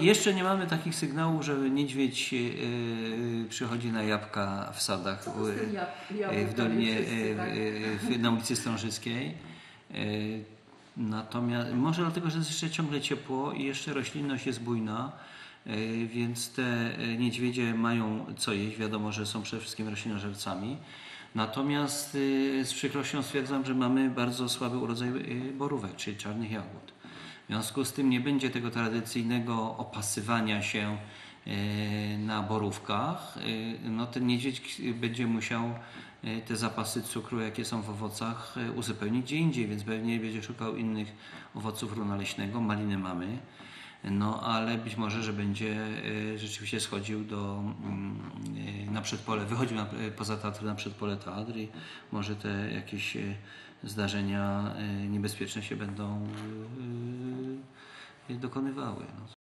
jeszcze nie mamy takich sygnałów, że niedźwiedź e, przychodzi na jabłka w sadach w, e, w Dolinie, e, tak? na ulicy Strążyckiej. E, Natomiast może dlatego, że jest jeszcze ciągle ciepło i jeszcze roślinność jest bujna, e, więc te e, niedźwiedzie mają co jeść. Wiadomo, że są przede wszystkim roślinożercami. Natomiast e, z przykrością stwierdzam, że mamy bardzo słaby urodzaj e, borówek, czyli czarnych jagód. W związku z tym nie będzie tego tradycyjnego opasywania się e, na borówkach. E, No, ten niedźwiedź będzie musiał e, te zapasy cukru, jakie są w owocach, uzupełnić gdzie indziej, więc pewnie będzie szukał innych owoców runa leśnego. Maliny mamy. No, ale być może, że będzie rzeczywiście schodził do, mm, na przedpole, wychodził na, poza Tatry na przedpole Tatr i może te jakieś zdarzenia niebezpieczne się będą dokonywały. No.